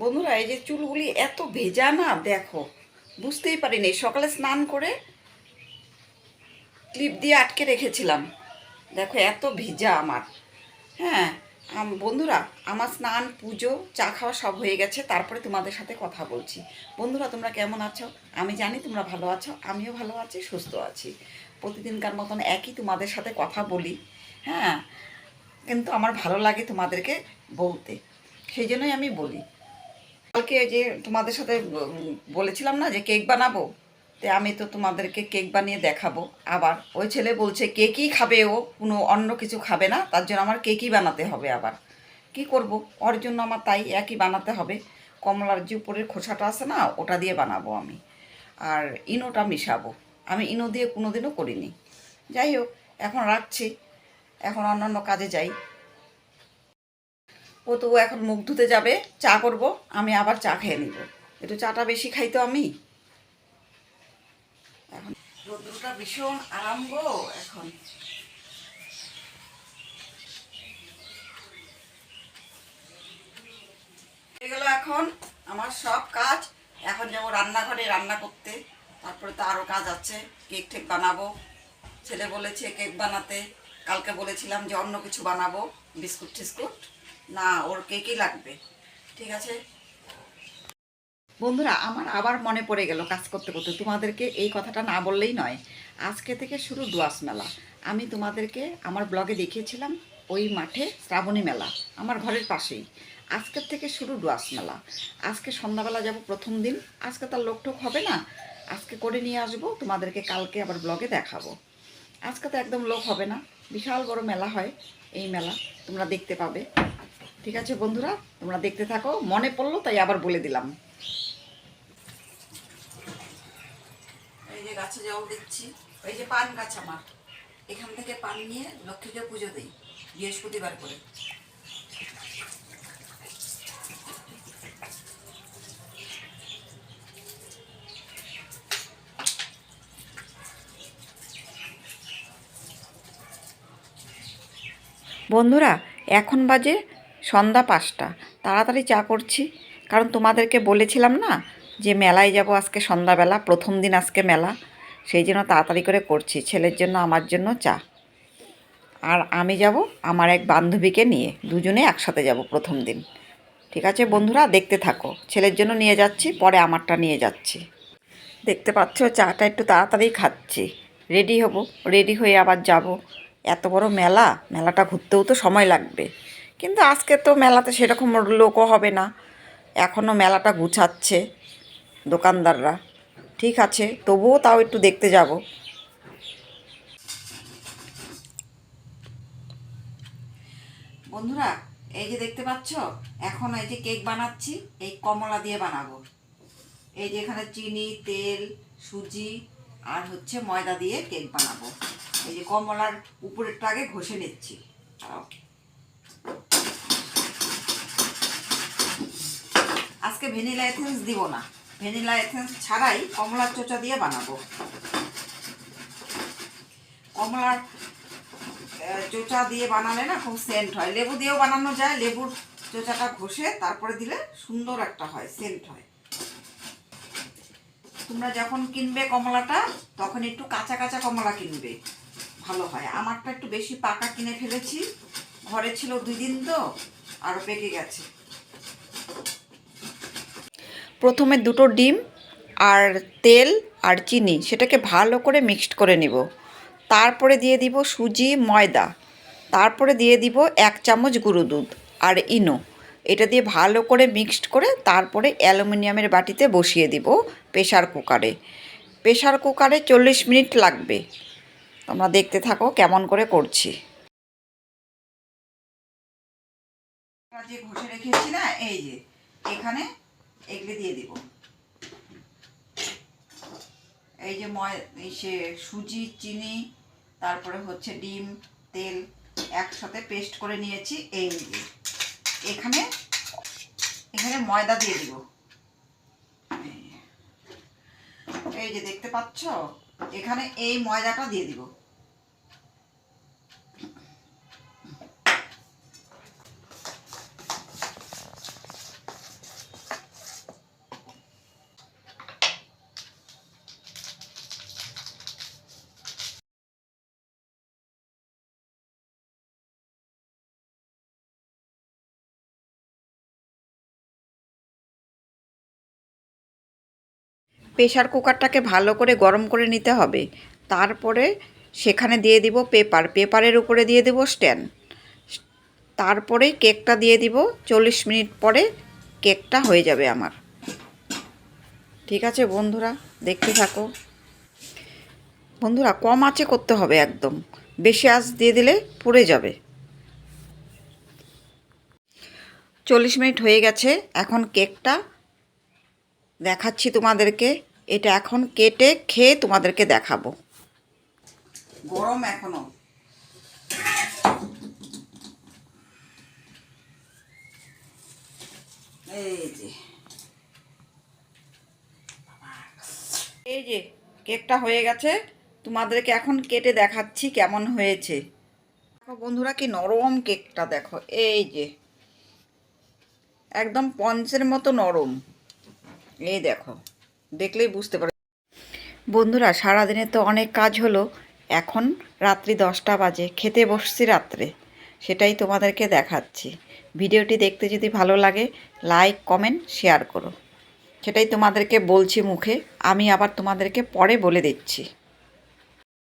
বন্ধুরা, এই যে চুলগুলি এত ভেজা না, দেখো, বুঝতেই পারিনি। সকালে স্নান করে ক্লিপ দিয়ে আটকে রেখেছিলাম। দেখো, এত ভেজা আমার। হ্যাঁ বন্ধুরা, আমার স্নান, পুজো, চা খাওয়া সব হয়ে গেছে। তারপরে তোমাদের সাথে কথা বলছি। বন্ধুরা, তোমরা কেমন আছো? আমি জানি তোমরা ভালো আছো, আমিও ভালো আছি, সুস্থ আছি। প্রতিদিনকার মতন একই তোমাদের সাথে কথা বলি। হ্যাঁ কিন্তু আমার ভালো লাগে তোমাদেরকে বলতে। সেই জন্যই আমি বলি। কালকে যে তোমাদের সাথে বলেছিলাম না যে কেক বানাবো? তো আমি তো তোমাদেরকে কেক বানিয়ে দেখাবো। আবার ওই ছেলে বলছে, কেকই খাবে ও, কোনো অন্য কিছু খাবে না, তার জন্য আমার কেকই বানাতে হবে আবার। কি করব? ওর জন্য আমার তাই একই বানাতে হবে। কমলার যে উপরের খোসাটা আছে না, ওটা দিয়ে বানাবো আমি। আর ইনোটা মিশাবো। আমি ইনো দিয়ে কোনোদিনও করিনি। যাই হোক, এখন রাখছি। এখন অন্যান্য কাজে যাই। ও তো এখন মুখ ধুতে যাবে, চা করব, আমি আবার চা খেয়ে নিব। একটু চাটা বেশি খাই তো আমি। এখন রোদ্রটা ভীষণ আরাম গো এখন। গেল এখন আমার সব কাজ। এখন যাব রান্নাঘরে রান্না করতে। তারপরে তো আরও কাজ আছে, কেক টেক বানাবো। ছেলে বলেছে কেক বানাতে, কালকে বলেছিলাম যে অন্য কিছু বানাবো, বিস্কুট টিস্কুট। না, ওর কে কেকই লাগবে? ঠিক আছে? বন্ধুরা, আমার আবার মনে পড়ে গেল কাজ করতে করতে। তোমাদেরকে এই কথাটা না বললেই নয়। আজকে থেকে শুরু দোয়াস মেলা। আমি তোমাদেরকে আমার ব্লগে দেখিয়েছিলাম ওই মাঠে শ্রাবণী মেলা, আমার ঘরের পাশেই। আজকের থেকে শুরু ডুয়াস মেলা। আজকে সন্ধ্যাবেলা যাব প্রথম দিন। আজকে তার লোকটোক হবে না। আজকে করে নিয়ে আসব, তোমাদেরকে কালকে আবার ব্লগে দেখাবো। আজকে তো একদম লোক হবে না। বিশাল বড় মেলা হয় এই মেলা, তোমরা দেখতে পাবে। ঠিক আছে বন্ধুরা তোমরা দেখতে থাকো। মনে পড়ল তাই আবার বলে দিলাম। এই যে গাছে জল দিচ্ছি এই যে পান গাছ আমার। এখান থেকে পান নিয়ে লক্ষ্মীকে পুজো দিই বৃহস্পতিবার করে। বন্ধুরা এখন বাজে সন্ধ্যা পাঁচটা। তাড়াতাড়ি চা করছি। কারণ তোমাদেরকে বলেছিলাম না যে মেলায় যাব আজকে সন্ধ্যাবেলা, প্রথম দিন আজকে মেলা। সেই জন্য তাড়াতাড়ি করে করছি। ছেলের জন্য, আমার জন্য চা। আর আমি যাব আমার এক বান্ধবীকে নিয়ে। দুজনে একসাথে যাব প্রথম দিন। ঠিক আছে বন্ধুরা? দেখতে থাকো। ছেলের জন্য নিয়ে যাচ্ছি, পরে আমারটা নিয়ে যাচ্ছি। দেখতে পাচ্ছ, চাটা একটু তাড়াতাড়ি খাচ্ছি। রেডি হব। রেডি হয়ে আবার যাব। এত বড় মেলা? মেলাটা ঘুরতেও তো সময় লাগবে। কিন্তু আজকে তো মেলাতে সেরকম লোকও হবে না। এখনও মেলাটা গুছাচ্ছে দোকানদাররা। ঠিক আছে, তবুও তাও একটু দেখতে যাব। বন্ধুরা, এই যে দেখতে পাচ্ছ, এখন এই যে কেক বানাচ্ছি, এই কমলা দিয়ে বানাবো। এই যে এখানে চিনি, তেল, সুজি, আর হচ্ছে ময়দা দিয়ে কেক বানাবো। এই যে কমলার উপরেরটা আগে ঘষে নিচ্ছি। আজকে ভ্যানিলা এথেন্স দিব না। ভ্যানিলা এথেন্স ছাড়াই কমলার চোচা দিয়ে বানাবো। কমলার চোচা দিয়ে বানালে না খুব সেন্ট হয়। লেবু দিয়েও বানানো যায়, লেবুর চোচাটা ঘষে তারপরে দিলে সুন্দর একটা হয় সেন্ট হয়। তোমরা যখন কিনবে কমলাটা, তখন একটু কাঁচা কাঁচা কমলা কিনবে, ভালো হয়। আমারটা একটু বেশি পাকা কিনে ফেলেছি। ঘরে ছিল দুই দিন তো আরও পেকে গেছে। প্রথমে দুটো ডিম আর তেল আর চিনি সেটাকে ভালো করে মিক্সড করে নিব। তারপরে দিয়ে দিব সুজি, ময়দা। তারপরে দিয়ে দিব এক চামচ গুঁড়ো দুধ আর ইনো। এটা দিয়ে ভালো করে মিক্সড করে তারপরে অ্যালুমিনিয়ামের বাটিতে বসিয়ে দিব প্রেশার কুকারে। প্রেশার কুকারে চল্লিশ মিনিট লাগবে। তোমরা দেখতে থাকো কেমন করে করছি। যে ঘষে রেখেছি না, এই যে, এখানে এগুলি দিয়ে দিব। এই যে ময়, এই সে সুজি, চিনি, তারপরে হচ্ছে ডিম, তেল একসাথে পেস্ট করে নিয়েছি, এই এখানে এখানে ময়দা দিয়ে দিব। এই যে দেখতে পাচ্ছ? এখানে এই ময়দাটা দিয়ে দিব। প্রেশার কুকারটাকে ভালো করে গরম করে নিতে হবে। তারপরে সেখানে দিয়ে দিব পেপার। পেপারের উপরে দিয়ে দেব স্ট্যান্ড। তারপরে কেকটা দিয়ে দিব। চল্লিশ মিনিট পরে কেকটা হয়ে যাবে আমার। ঠিক আছে বন্ধুরা, দেখতে থাকো। বন্ধুরা, কম আঁচে করতে হবে একদম। বেশি আঁচ দিয়ে দিলে পুড়ে যাবে। চল্লিশ মিনিট হয়ে গেছে। এখন কেকটা দেখাচ্ছি তোমাদেরকে। এটা এখন কেটে খেয়ে তোমাদেরকে দেখাবো। গরম এখনও। এই যে। এই যে, কেকটা হয়ে গেছে। তোমাদেরকে এখন কেটে দেখাচ্ছি কেমন হয়েছে। দেখো বন্ধুরা কি নরম কেকটা দেখো। এই যে। একদম পঞ্চের মতো নরম। এই দেখো, দেখলেই বুঝতে পারো। বন্ধুরা, সারাদিনে তো অনেক কাজ হলো। এখন রাত্রি দশটা বাজে, খেতে বসছি রাত্রে, সেটাই তোমাদেরকে দেখাচ্ছি। ভিডিওটি দেখতে যদি ভালো লাগে লাইক কমেন্ট শেয়ার করো। সেটাই তোমাদেরকে বলছি মুখে, আমি আবার তোমাদেরকে পরে বলে দিচ্ছি।